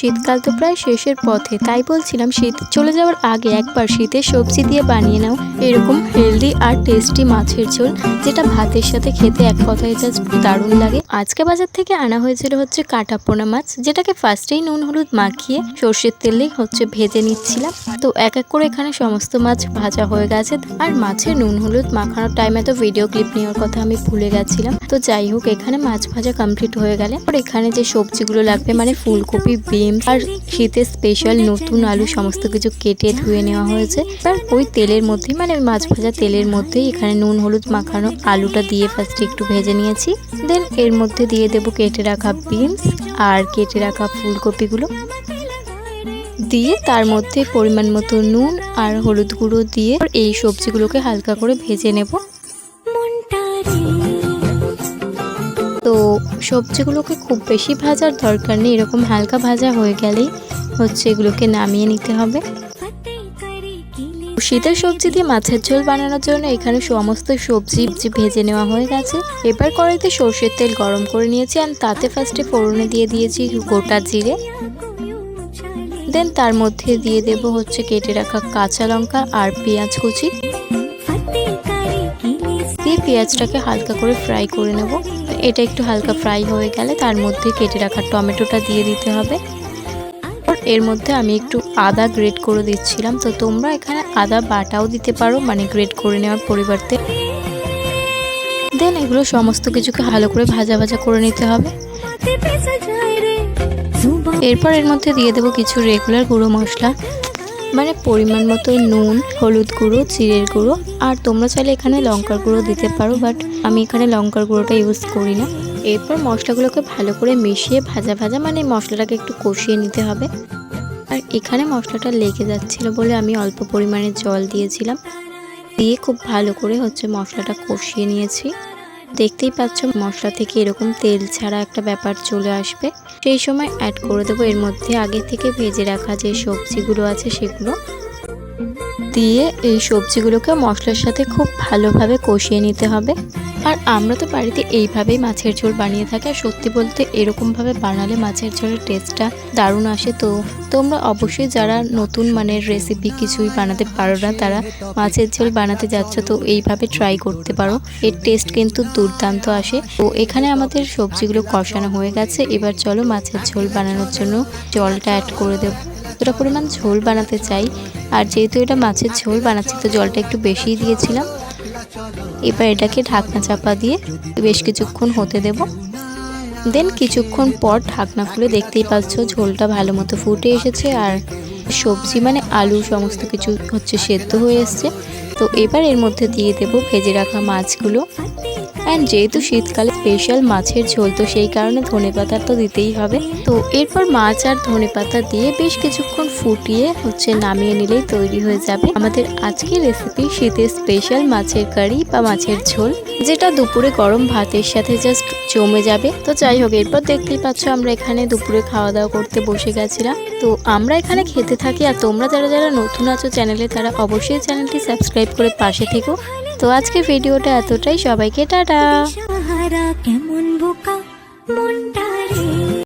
শীতকাল তো প্রায় শেষের পথে, তাই বলছিলাম শীত চলে যাওয়ার আগে একবার শীতের সবজি দিয়ে বানিয়ে নাও। এরকম হেলদি আর টেস্টি মাছের ঝোল, যেটা ভাতের সাথে খেতে এক কথায় জাস্ট দারুণ লাগে। আজকে বাজার থেকে আনা হয়েছিল হচ্ছে কাটা পোনা মাছ, যেটাকে ফার্স্টেই নুন হলুদ মাখিয়ে সর্ষের তেলেই হচ্ছে ভেজে নিচ্ছিলাম। তো এক এক করে এখানে সমস্ত মাছ ভাজা হয়ে গেছে, আর মাছের নুন হলুদ মাখানোর টাইমে তো ভিডিও ক্লিপ নেওয়ার কথা আমি ভুলে গেছিলাম। তো যাই হোক, এখানে মাছ ভাজা কমপ্লিট হয়ে গেলে আর এখানে যে সবজিগুলো লাগবে মানে ফুলকপি, বিম আর শীতের স্পেশাল নতুন আলু, সমস্ত কিছু কেটে ধুয়ে নেওয়া হয়েছে। আর ওই তেলের মধ্যেই মানে মাছ ভাজা তেলের মধ্যেই এখানে নুন, হলুদ মাখানো আলুটা দিয়ে ফার্স্টে একটু ভেজে নিয়েছি। দেন এর মধ্যে দিয়ে দেবো কেটে রাখা বিনস আর কেটে রাখা ফুলকপিগুলো। দিয়ে তার মধ্যে পরিমাণ মতো নুন আর হলুদ গুঁড়ো দিয়ে এই সবজিগুলোকে হালকা করে ভেজে নেব। তো সবজিগুলোকে খুব বেশি ভাজার দরকার নেই, এরকম হালকা ভাজা হয়ে গেলেই হচ্ছে এগুলোকে নামিয়ে নিতে হবে। শীতের সবজি দিয়ে মাছের ঝোল বানানোর জন্য এখানে সমস্ত সবজি ভেজে নেওয়া হয়ে গেছে। এবার কড়াইতে সর্ষের তেল গরম করে নিয়েছি আর তাতে ফার্স্টে ফোড়নে দিয়ে দিয়েছি গোটা জিরে। দেন তার মধ্যে দিয়ে দেব হচ্ছে কেটে রাখা কাঁচা লঙ্কা আর পেঁয়াজ কুচি। দিয়ে পেঁয়াজটাকে হালকা করে ফ্রাই করে নেব। এটা একটু হালকা ফ্রাই হয়ে গেলে তার মধ্যে কেটে রাখা টমেটোটা দিয়ে দিতে হবে। এর মধ্যে আমি একটু আদা গ্রেট করে দিচ্ছিলাম। তো তোমরা এখানে আদা বাটাও দিতে পারো মানে গ্রেট করে নেওয়ার পরিবর্তে। দেন এগুলো সমস্ত কিছুকে ভালো করে ভাজা ভাজা করে নিতে হবে। এরপর এর মধ্যে দিয়ে দেবো কিছু রেগুলার গুঁড়ো মশলা। মানে পরিমাণ মতো নুন, হলুদ গুঁড়ো, জিরের গুঁড়ো। আর তোমরা চাইলে এখানে লঙ্কার গুঁড়ো দিতে পারো বাট আমি এখানে লঙ্কার গুঁড়োটা ইউজ করি না। এরপর মশলাগুলোকে ভালো করে মিশিয়ে ভাজা ভাজা মানে মশলাটাকে একটু কষিয়ে নিতে হবে। আর এখানে মশলাটা লেগে যাচ্ছিল বলে আমি অল্প পরিমাণে জল দিয়েছিলাম। দিয়ে খুব ভালো করে হচ্ছে মশলাটা কষিয়ে নিয়েছি। দেখতেই পাচ্ছ, মশলা থেকে এরকম তেল ছাড়া একটা ব্যাপার চলে আসবে। সেই সময় অ্যাড করে দেবো, এর মধ্যে আগে থেকে ভেজে রাখা যে সবজিগুলো আছে সেগুলো। দিয়ে এই সবজিগুলোকে মশলার সাথে খুব ভালোভাবে কষিয়ে নিতে হবে। আর আমরা তো বাড়িতে এইভাবেই মাছের ঝোল বানিয়ে থাকি, আর সত্যি বলতে এরকমভাবে বানালে মাছের ঝোলের টেস্টটা দারুণ আসে। তো তোমরা অবশ্যই যারা নতুন মানের রেসিপি কিছুই বানাতে পারো না, তারা মাছের ঝোল বানাতে যাচ্ছ, তো এইভাবে ট্রাই করতে পারো। এর টেস্ট কিন্তু দুর্দান্ত আসে। তো এখানে আমাদের সবজিগুলো কষানো হয়ে গেছে। এবার চলো মাছের ঝোল বানানোর জন্য জলটা অ্যাড করে দেবো। যতটা পরিমাণ ঝোল বানাতে চাই, আর যেহেতু এটা মাছের ঝোল বানাচ্ছি, তো জলটা একটু বেশিই দিয়েছিলাম। এবার এটাকে ঢাকনা চাপা দিয়ে বেশ কিছুক্ষণ হতে দেব। দেন কিছুক্ষণ পর ঢাকনা খুলে দেখতেই পাচ্ছ ঝোলটা ভালো মতো ফুটে এসেছে আর সবজি মানে আলু সমস্ত কিছু হচ্ছে সেদ্ধ হয়ে এসছে। তো এবার এর মধ্যে দিয়ে দেব ভেজে রাখা মাছগুলো। অ্যান্ড যেহেতু শীতকালে স্পেশাল মাছের ঝোল, তো সেই কারণে ধনে পাতা তো দিতেই হবে। তো এরপর মাছ আর ধনে পাতা দিয়ে বেশ কিছুক্ষণ ফুটিয়ে হচ্ছে নামিয়ে নিলেই তৈরি হয়ে যাবে। আমাদের আজকের রেসিপি শীতের স্পেশাল মাছের কারি বা মাছের ঝোল, যেটা দুপুরে গরম ভাতের সাথে জাস্ট জমে যাবে। তো যাই হোক, এরপর দেখতেই পাচ্ছ আমরা এখানে দুপুরে খাওয়া দাওয়া করতে বসে গেছিলাম। তো আমরা এখানে খেতে থাকি, আর তোমরা যারা যারা নতুন আছো চ্যানেলে, তারা অবশ্যই চ্যানেলটি সাবস্ক্রাইব করে পাশে থেকো। তো আজকে ভিডিওটা এতটাই। সবাইকে টাটা। কেমন বোকা?